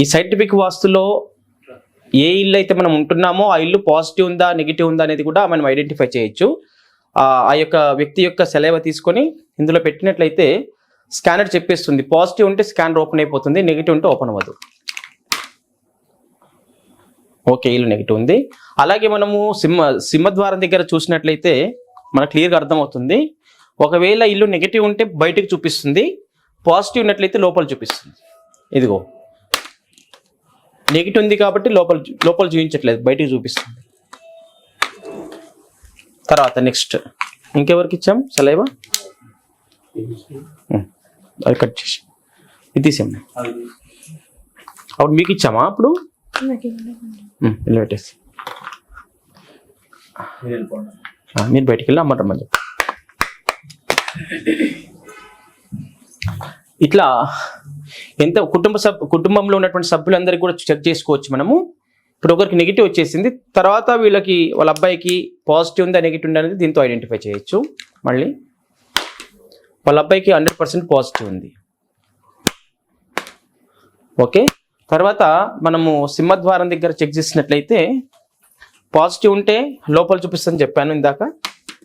ఈ సైంటిఫిక్ వాస్తులో ఏ ఇల్లు అయితే మనం ఉంటున్నామో ఆ ఇల్లు పాజిటివ్ ఉందా నెగిటివ్ ఉందా అనేది కూడా మనం ఐడెంటిఫై చేయొచ్చు. ఆ యొక్క వ్యక్తి యొక్క సెలవు తీసుకొని ఇందులో పెట్టినట్లయితే స్కానర్ చెప్పేస్తుంది. పాజిటివ్ ఉంటే స్కానర్ ఓపెన్ అయిపోతుంది నెగిటివ్ ఉంటే ఓపెన్ అవ్వదు. ఓకే ఇల్లు నెగిటివ్ ఉంది. అలాగే మనము సింహ సింహద్వారం దగ్గర చూసినట్లయితే మనకు క్లియర్గా అర్థమవుతుంది. ఒకవేళ ఇల్లు నెగిటివ్ ఉంటే బయటకు చూపిస్తుంది. పాజిటివ్ ఉన్నట్లయితే లోపల చూపిస్తుంది. ఇదిగో. నెగిటివ్ ఉంది కాబట్టి లోపల లోపల చూపించట్లేదు బయటికి చూపిస్తుంది. తర్వాత నెక్స్ట్ ఇంకెవరికి ఇచ్చాం? సెలైవా అది కట్ చేసి. ఇది తీసాం అప్పుడు మీకు ఇచ్చామా అప్పుడు? ఇలా పెట్టేసి. మీరు బయటికి వెళ్ళి అమ్మటమ్మని చెప్పి. ఇట్లా ఎంత కుటుంబ సభ్ కుటుంబంలో ఉన్నటువంటి సభ్యులందరికీ కూడా చెక్ చేసుకోవచ్చు మనము. ఇప్పుడు ఒకరికి నెగిటివ్ వచ్చేసింది తర్వాత వీళ్ళకి వాళ్ళ అబ్బాయికి పాజిటివ్ ఉందా నెగిటివ్ ఉందా అనేది దీంతో ఐడెంటిఫై చేయొచ్చు. మళ్ళీ వాళ్ళ అబ్బాయికి హండ్రెడ్ పర్సెంట్ పాజిటివ్ ఉంది. ఓకే తర్వాత మనము సింహద్వారం దగ్గర చెక్ చేసినట్లయితే పాజిటివ్ ఉంటే లోపల చూపిస్తుందని చెప్పాను ఇందాక.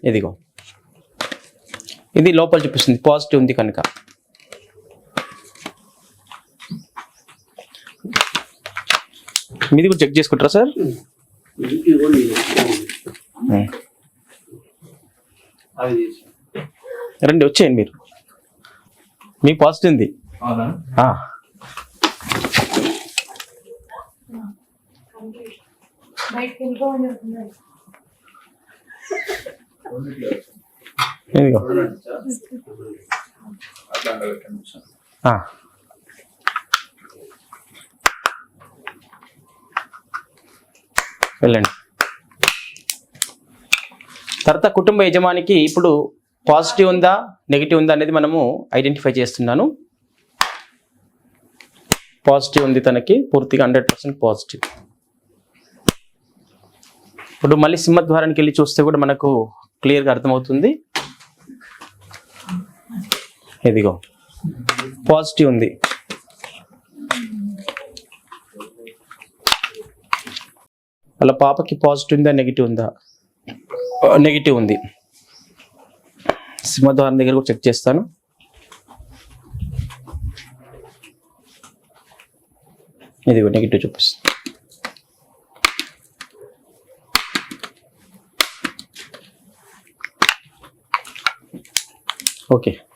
ఇదిగో. ఇది లోపల చూపిస్తుంది పాజిటివ్ ఉంది కనుక. మీది కూడా చెక్ చేసుకుంటారా సార్. రండి వచ్చేయండి మీరు. మీ పాజిటివ్ ఉంది. ఇదిగో. వెళ్ళండి. తర్వాత కుటుంబ యజమానికి ఇప్పుడు పాజిటివ్ ఉందా నెగిటివ్ ఉందా అనేది మనము ఐడెంటిఫై చేస్తున్నాను. పాజిటివ్ ఉంది తనకి పూర్తిగా హండ్రెడ్ పర్సెంట్ పాజిటివ్. ఇప్పుడు మళ్ళీ సింహద్వారానికి వెళ్ళి చూస్తే కూడా మనకు క్లియర్గా అర్థమవుతుంది. ఇదిగో పాజిటివ్ ఉంది. అలా పాపకి పాజిటివ్ ఉందా నెగిటివ్ ఉందా? నెగిటివ్ ఉంది. సింహద్వారం దగ్గర కూడా చెక్ చేస్తాను. ఇది నెగిటివ్ చూపిస్తుంది. ఓకే